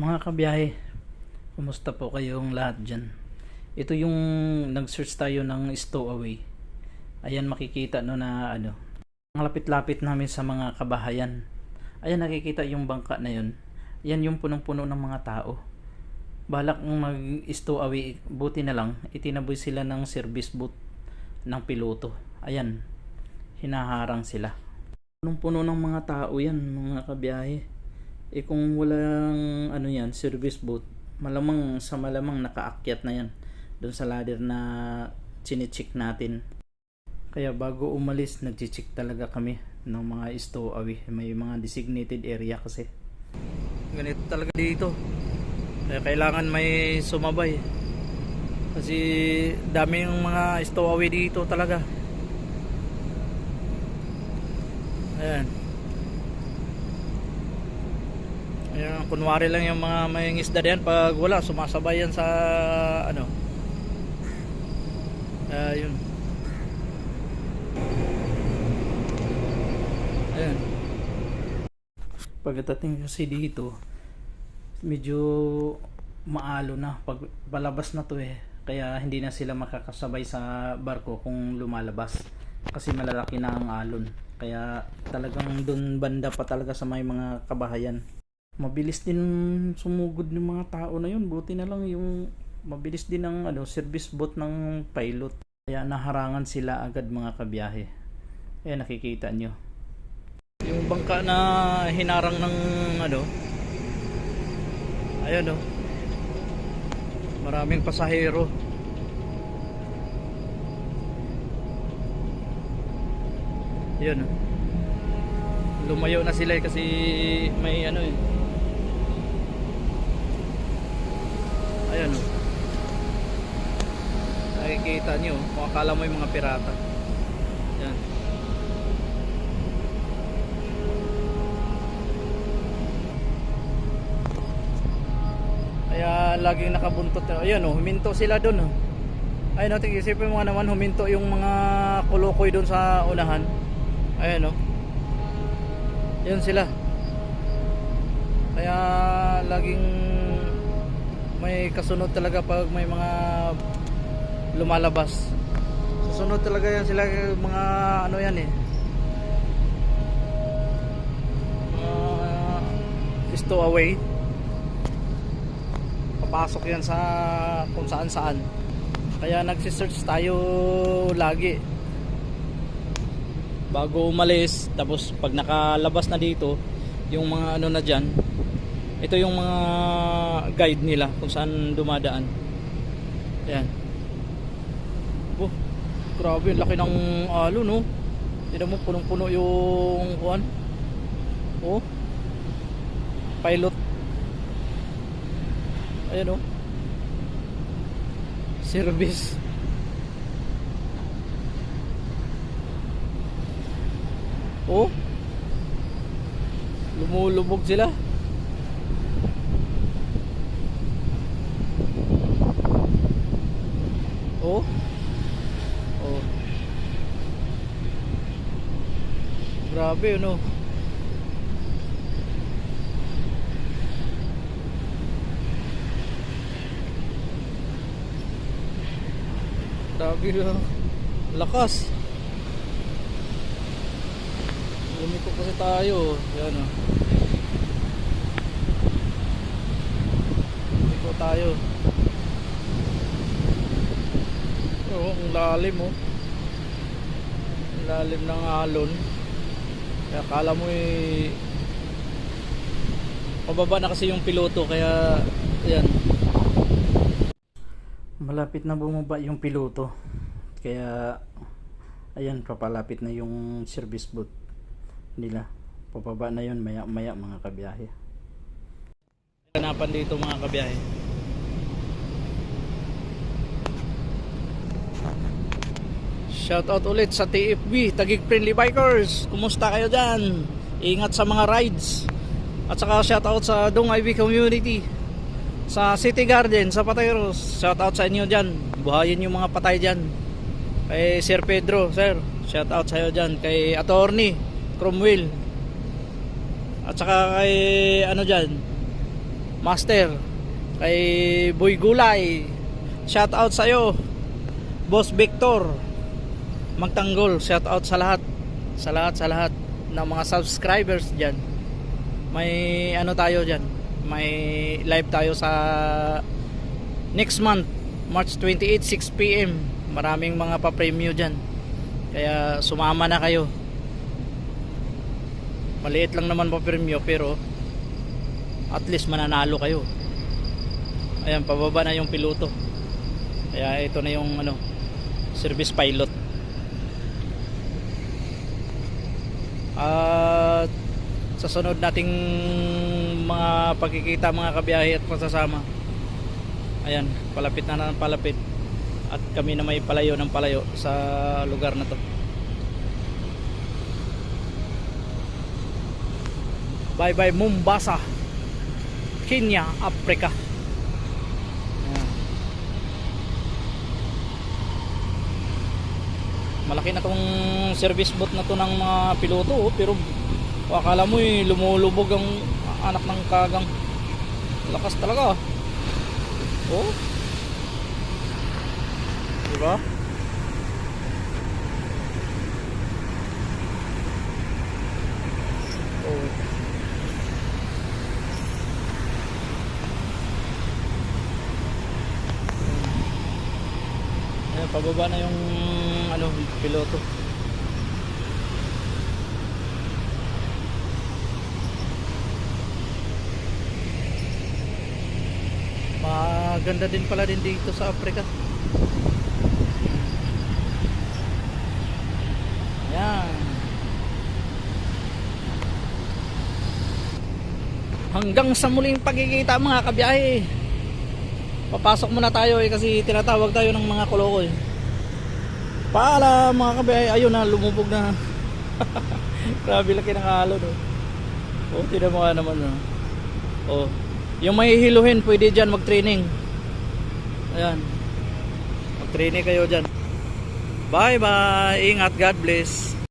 Mga kabiyahe, kumusta po kayong lahat dyan? Ito yung nag-search tayo ng stowaway. Ayan makikita no na ano, ang lapit-lapit namin sa mga kabahayan. Ayan nakikita yung bangka na yun. Yan yung punong-puno ng mga tao. Balak mag-stowaway, buti na lang, itinaboy sila ng service boat ng piloto. Ayan, hinaharang sila. Punong-puno ng mga tao yan, mga kabiyahe. Eh kung walang ano yan, service boat, malamang sa malamang nakaakyat na yan doon sa ladder na chinecheck natin. Kaya bago umalis, nagchicheck talaga kami ng mga stowaway. May mga designated area kasi. Ganito talaga dito. Kaya kailangan may sumabay. Kasi dami yung mga stowaway dito talaga. Ayan. Ayan, kunwari lang yung mga may isda diyan pag wala sumasabay yan sa ano. Ayun. Ayan. Pagdating kasi dito, medyo maalo na pag palabas na to eh. Kaya hindi na sila makakasabay sa barko kung lumalabas. Kasi malalaki na ang alon. Kaya talagang doon banda pa talaga sa may mga kabahayan. Mabilis din sumugod ng mga tao na yun. Buti na lang yung mabilis din ang ano, service boat ng pilot. Kaya naharangan sila agad mga kabiyahe. Eh nakikita nyo. Yung bangka na hinarang ng ano, Ayan oh. Maraming pasahero. Ayan oh. Lumayo na sila eh kasi may ano eh. Ayan oh. Nakikita nyo, kung akala mo yung mga pirata. Ayan. Kaya laging nakabuntot. Ayun oh, huminto sila doon oh. Ayun natin isipin mo naman huminto yung mga kulukoy doon sa unahan. Ayun oh. Yun sila. Kaya laging may kasunod talaga pag may mga lumalabas. Susunod talaga yan sila mga ano yan eh. Mga stowaway papasok yan sa kung saan saan kaya nagsisearch tayo lagi bago umalis tapos pag nakalabas na dito yung mga ano na dyan ito yung mga guide nila kung saan dumadaan yan oh, grabe laki ng alo no hindi mo punong puno yung kuan oh pilot Ayan o. Service. Oh. Lumulubog sila. Oh. Oh. Grabe ano. Grabe na. Lakas. Lumiko kasi tayo. Yan o. Lumiko tayo. Oo, ang lalim o. Ang lalim ng alon. Kaya kala mo eh pababa na kasi yung piloto kaya yan malapit na bumaba yung piloto. Kaya ayan papalapit na yung service boat nila. Papaba na yun maya maya mga kabiyahe. Hanapan dito mga kabiyahe shout out ulit sa TFB Tagig Friendly Bikers. Kumusta kayo dyan? Ingat sa mga rides. At saka shout out sa Dong IV community. Sa City Garden sa Pateros. Shout out sa inyo dyan. Buhayin yung mga patay dyan. Kay Sir Pedro sir. Shout out sa iyo dyan. Kay Attorney Cromwell. At saka kay ano dyan? Master, kay Boy Gulay. Shout out sa iyo. Boss Victor. Magtanggol, shout out sa lahat. Sa lahat, sa lahat ng mga subscribers diyan. May ano tayo diyan. May live tayo sa next month, March 28, 6 p.m. Maraming mga pa-premyo diyan. Kaya sumama na kayo. Maliit lang naman pa-premyo pero at least mananalo kayo. Ayan, pababa na yung piloto. Kaya ito na yung ano, service pilot. At sa sunod nating mga pagkikita mga kabiyahe at pasasama. Ayan, palapit na ng palapit. At kami na may palayo ng palayo sa lugar na to. Bye bye Mombasa. Kenya, Africa. Ayan. Malaki na tong service boat na to ng mga piloto oh, pero akala mo eh, lumulubog ang anak ng kagang. Lakas talaga oh. Diba? Oh. Ayan, pababa na yung ano, piloto. Maganda din pala din dito sa Africa. Ayan. Hanggang sa muling pagkikita mga kabiyahe. Papasok muna tayo eh kasi tinatawag tayo ng mga koloko eh. Paalam mga kabiyahe. Ayun na, lumubog na. Grabe laki ng halo no. Oh, tinan mo nga naman no. Oh. Yung may hiluhin, pwede dyan mag-training. Ayan. Mag-training kayo dyan. Bye bye. Ingat. God bless.